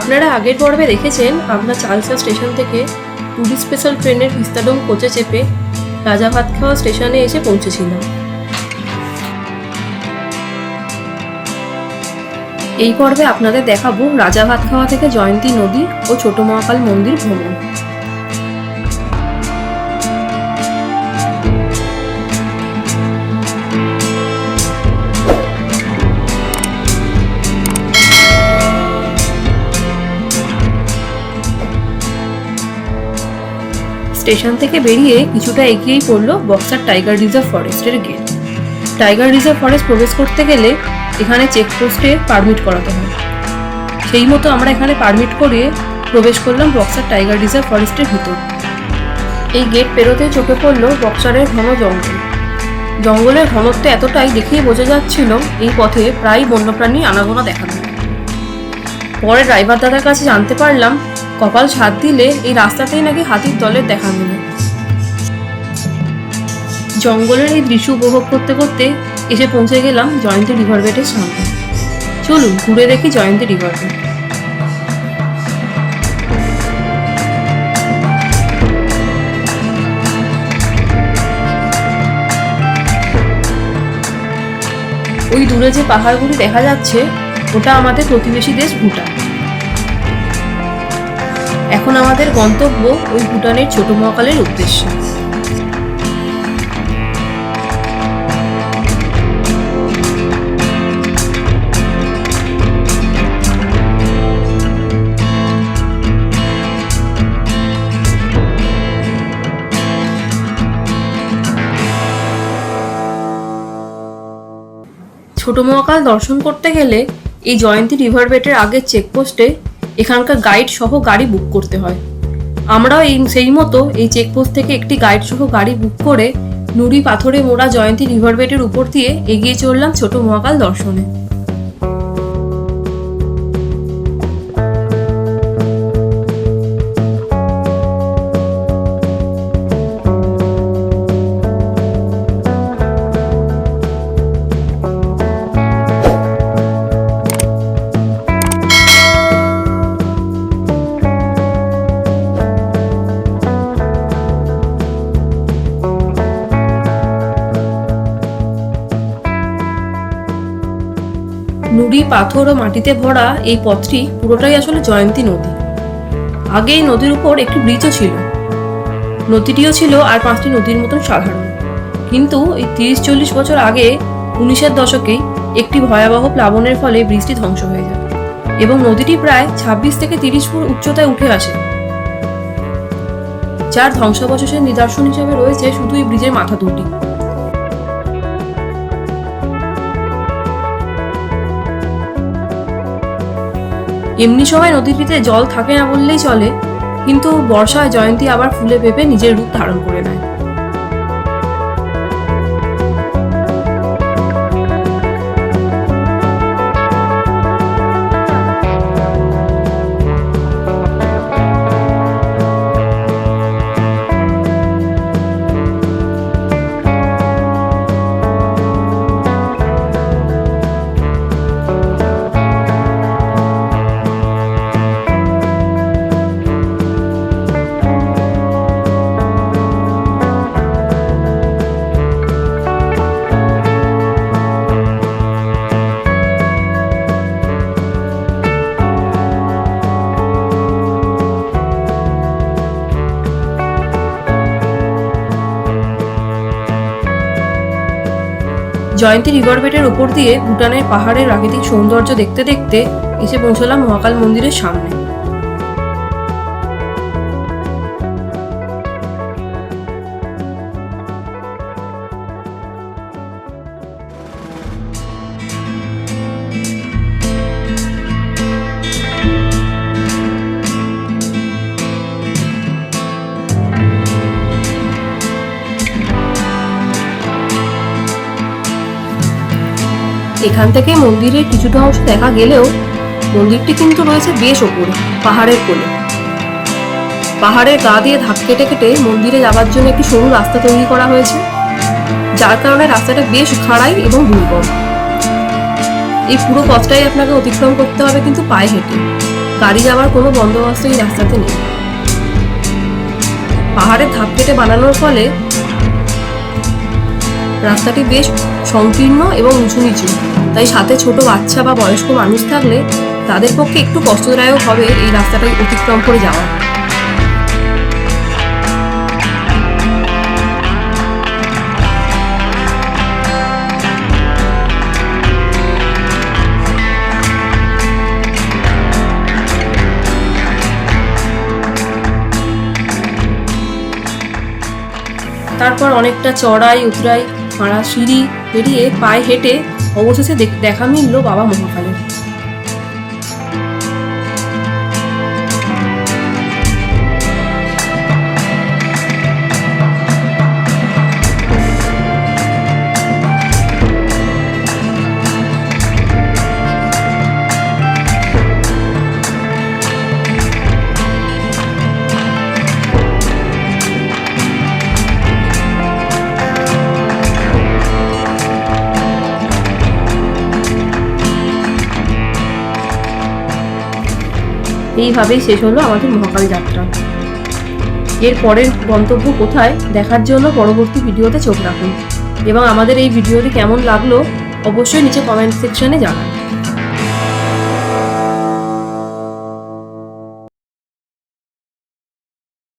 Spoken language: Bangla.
আপনারা আগের পর্বে দেখেছেন, আমরা চালসা স্টেশন থেকে টুরিস্ট স্পেশাল ট্রেনের ভিস্তাডোম কোচে চেপে রাজা ভাতখাওয়া স্টেশনে এসে পৌঁছেছিলাম। এই পর্বে আপনাদের দেখাবো রাজা ভাতখাওয়া থেকে জয়ন্তী নদী ও ছোট মহাকাল মন্দির ভ্রমণ। স্টেশন থেকে বেরিয়ে কিছুটা এগিয়েই পড়ল বক্সার টাইগার রিজার্ভ ফরেস্টের গেট। টাইগার রিজার্ভ ফরেস্ট প্রবেশ করতে গেলে এখানে চেকপোস্টে পারমিট করাতে হয়। সেই মতো আমরা এখানে পারমিট করিয়ে প্রবেশ করলাম বক্সার টাইগার রিজার্ভ ফরেস্টের ভিতর। এই গেট পেরোতে চোখে পড়ল বক্সারের ঘন জঙ্গল। জঙ্গলের ঘনত্ব এতটাই দেখেই বোঝা যাচ্ছিল এই পথে প্রায় বন্যপ্রাণী আনাগোনা দেখা যায় পরে ড্রাইভার দাদার কাছে জানতে পারলাম কপাল ছাদ দিলে এই রাস্তাতেই নাকি হাতির দলের দেখা মেলে। জঙ্গলের এই দৃশ্য উপভোগ করতে করতে এসে পৌঁছে গেলাম জয়ন্তী রিভার বেডের সামনে। চলুন, ঘুরে দেখি জয়ন্তী রিভার বেড ওই দূরে যে পাহাড়গুলি দেখা যাচ্ছে, ওটা আমাদের প্রতিবেশী দেশ ভুটান। এখন আমাদের গন্তব্য ওই ভুটানের ছোট মহাকালের উদ্দেশ্যে। ছোট মহাকাল দর্শন করতে গেলে এই জয়ন্তী রিভার বেটের আগের চেকপোস্টে এখানকার গাইড সহ গাড়ি বুক করতে হয়। আমরাও এই সেই মতো এই চেকপোস্ট থেকে একটি গাইড সহ গাড়ি বুক করে নুড়ি পাথরে মোড়া জয়ন্তী রিভারবেটের উপর দিয়ে এগিয়ে চললাম ছোট মহাকাল দর্শনে। পাথর ও মাটিতে ভরা এই পথটি পুরোটাই আসলে জয়ন্তী নদী। আগে এই নদীর উপর একটি ব্রিজও ছিল। নদীটিও ছিল আর পাঁচটি নদীর মতন সাধারণ। কিন্তু এই তিরিশ চল্লিশ বছর আগে উনিশের দশকে একটি ভয়াবহ প্লাবনের ফলে ব্রিজটি ধ্বংস হয়ে যায় এবং নদীটি প্রায় ছাব্বিশ থেকে তিরিশ ফুট উচ্চতায় উঠে আসে। যার ধ্বংসাবশেষের নিদর্শন হিসেবে রয়েছে শুধু এই ব্রিজের মাথা দুটি এমনি সময় নদীটিতে জল থাকে না বললেই চলে, কিন্তু বর্ষায় জয়ন্তী আবার ফুলে পেঁপে নিজের রূপ ধারণ করে নেয়। জয়ন্তী রিভার বেডের উপর দিয়ে ভুটানের পাহাড়ের প্রাকৃতিক সৌন্দর্য দেখতে দেখতে এসে পৌঁছলাম মহাকাল মন্দিরের সামনে। এখান থেকে মন্দিরের কিছুটা অংশ দেখা গেলেও মন্দিরটি কিন্তু রয়েছে বেশ ওপরে, পাহাড়ের কোলে পাহাড়ের গা দিয়ে ধাপ কেটে কেটে মন্দিরে যাওয়ার জন্য একটি সরু রাস্তা তৈরি করা হয়েছে, যার কারণে রাস্তাটা বেশ খাড়াই এবং দুর্গম। এই পুরো পথটাই আপনাকে অতিক্রম করতে হবে কিন্তু পায়ে হেঁটে। গাড়ি যাওয়ার কোনো বন্দোবস্ত এই রাস্তাতে নেই। পাহাড়ের ধাপ কেটে বানানোর ফলে রাস্তাটি বেশ সংকীর্ণ এবং উঁচু নিচু। তাই সাথে ছোট বাচ্চা বা বয়স্ক মানুষ থাকলে তাদের পক্ষে একটু কষ্টদায়ক হবে এই রাস্তাটা অতিক্রম করে যাওয়া। তারপর অনেকটা চড়াই, উতরাই মারা সিঁড়ি পেরিয়ে পায়ে হেঁটে অবশেষে দেখা মিলল বাবা মহাকালের এইভাবেই শেষ হলো আমাদের মহাকাল যাত্রা। এর পরের গন্তব্য কোথায় দেখার জন্য পরবর্তী ভিডিওতে চোখ রাখুন। এবং আমাদের এই ভিডিওটি কেমন লাগল অবশ্যই নিচে কমেন্ট সেকশনে জানান।